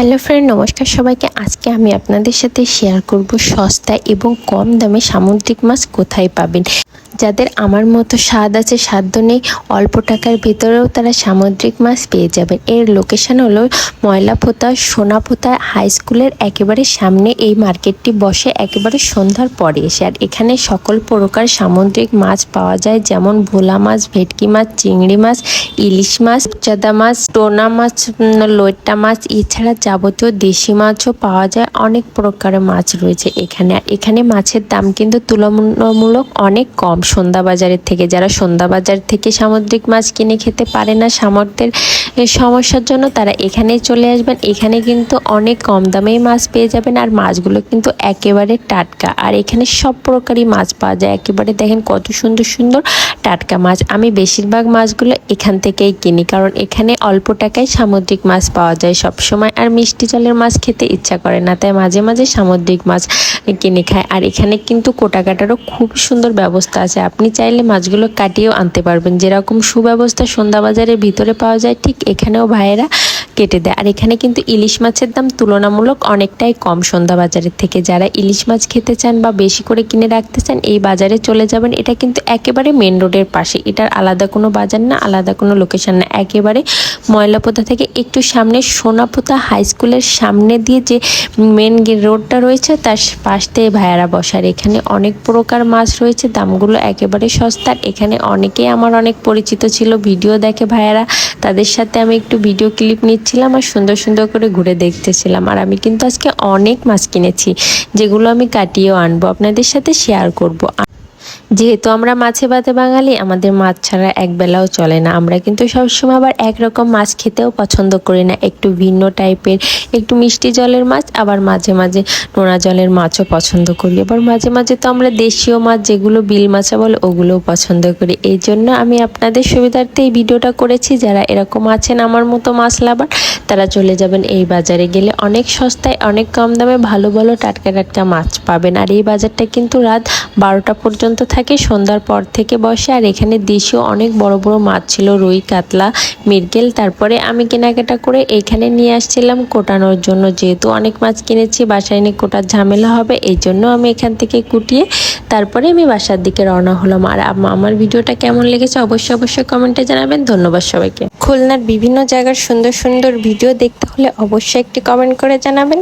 Hello friend নমস্কার সবাইকে। আজকে আমি আপনাদের সাথে শেয়ার করব সস্তা এবং কম দামে সামুদ্রিক মাছ কোথায় পাবেন? যাদের আমার মতো স্বাদ আছে সাধ্য নেই অল্প টাকার ভিতরেও তারা সামুদ্রিক মাছ পেয়ে যাবেন। এর লোকেশন হলো ময়লাপোতা সোনাপোতা হাই স্কুলের একেবারে সামনে। এই মার্কেটটি বসে একেবারে সন্ধ্যার পরে এসে। আর এখানে সকল প্রকার সামুদ্রিক মাছ পাওয়া যায় যেমন ভোলা মাছ ভেটকি মাছ চিংড়ি মাছ ইলিশ মাছ চাদা মাছ টোনা মাছ উম, মাছ এছাড়া যাবতীয় দেশি মাছও পাওয়া যায়। অনেক প্রকারের মাছ রয়েছে এখানে। আর এখানে মাছের দাম কিন্তু তুলনামূলক অনেক কম। সন্ধ্যা বাজারের থেকে। যারা সন্ধ্যা বাজার থেকে সামুদ্রিক মাছ কিনে খেতে পারে না সামর্থ্যের সমস্যার জন্য তারা এখানেই চলে আসবেন। এখানে কিন্তু অনেক কম দামেই মাছ পেয়ে যাবেন আর মাছগুলো কিন্তু একেবারে টাটকা। আর এখানে সব প্রকারই মাছ পাওয়া যায়। একেবারে দেখেন কত সুন্দর সুন্দর টাটকা মাছ। আমি বেশিরভাগ মাছগুলো এখান থেকেই কিনি কারণ এখানে অল্প টাকায় সামুদ্রিক মাছ পাওয়া যায় সব সময় আর মিষ্টি জলের মাছ খেতে ইচ্ছা করে না, তাই মাঝে মাঝে সামুদ্রিক মাছ কিনে খায়। আর এখানে কিন্তু কোটা কাটারও খুব সুন্দর ব্যবস্থা আছে। আপনি চাইলে মাছগুলো কাটিয়েও আনতে পারবেন। যেরকম সুব্যবস্থা সন্ধ্যা বাজারের ভিতরে পাওয়া যায়, ঠিক এখানেও ভাইয়েরা কেটে দেয়। আর এখানে কিন্তু ইলিশ মাছের দাম তুলনামূলক অনেকটাই কম সন্ধ্যা বাজারের থেকে। যারা ইলিশ মাছ খেতে চান বা বেশি করে কিনে রাখতে চান, এই বাজারে চলে যাবেন। এটা কিন্তু একেবারে মেন রোডের পাশে। এটার আলাদা কোনো বাজার না, আলাদা কোনো লোকেশন না। একেবারে ময়লাপোতা থেকে একটু সামনে সোনাপোতা হাই স্কুলের সামনে দিয়ে যে মেন রোডটা রয়েছে, তার পাশ থেকে ভাইয়ারা বসার। এখানে অনেক প্রকার মাছ রয়েছে, দামগুলো একেবারে সস্তার। এখানে অনেকেই, আমার অনেক পরিচিত ছিল, ভিডিও দেখে ভাইয়ারা। তাদের সাথে আমি একটু ভিডিও ক্লিপ নিচ্ছিলাম আর সুন্দর সুন্দর করে ঘুরে দেখতেছিলাম। আর আমি কিন্তু আজকে অনেক মাছ কিনেছি, যেগুলো আমি কাটিয়েও আনব। আপনাদের সাথে শেয়ার করব। যেহেতু আমরা মাছে ভাতে বাঙালি, আমাদের মাছ ছাড়া এক বেলাও চলে না। আমরা কিন্তু সবসময় আবার একরকম মাছ খেতেও পছন্দ করি না। একটু ভিন্ন টাইপের, একটু মিষ্টি জলের মাছ, আবার মাঝে মাঝে নোনা জলের মাছও পছন্দ করি। আবার মাঝে মাঝে তো আমরা দেশীয় মাছ, যেগুলো বিল মাছা বলে, ওগুলোও পছন্দ করি। এই জন্য আমি আপনাদের সুবিধার্থে এই ভিডিওটা করেছি। যারা এরকম আছেন, আমার মতো মাছ লাভার, তারা চলে যাবেন এই বাজারে গেলে। অনেক সস্তায়, অনেক কম দামে ভালো ভালো টাটকা টাটকা মাছ পাবেন। আর এই বাজারটা কিন্তু রাত বারোটা পর্যন্ত থাকে। সন্ধ্যার পর থেকে বসে। আর এখানে দেশীয় অনেক বড় বড় মাছ ছিল, রুই, কাতলা মিরগেল তারপরে আমি কেনাকাটা করে এখানে নিয়ে আসছিলাম কোটানোর জন্য। যেহেতু অনেক মাছ কিনেছি, বাসায় নিয়ে কোটার ঝামেলা হবে, এই জন্য আমি এখান থেকে কুটিয়ে তারপরে আমি বাসার দিকে রওনা হলাম। আর আমার ভিডিওটা কেমন লেগেছে অবশ্যই অবশ্যই কমেন্টে জানাবেন। ধন্যবাদ সবাইকে। খুলনার বিভিন্ন জায়গার সুন্দর সুন্দর ভিডিও দেখতে হলে অবশ্যই একটি কমেন্ট করে জানাবেন।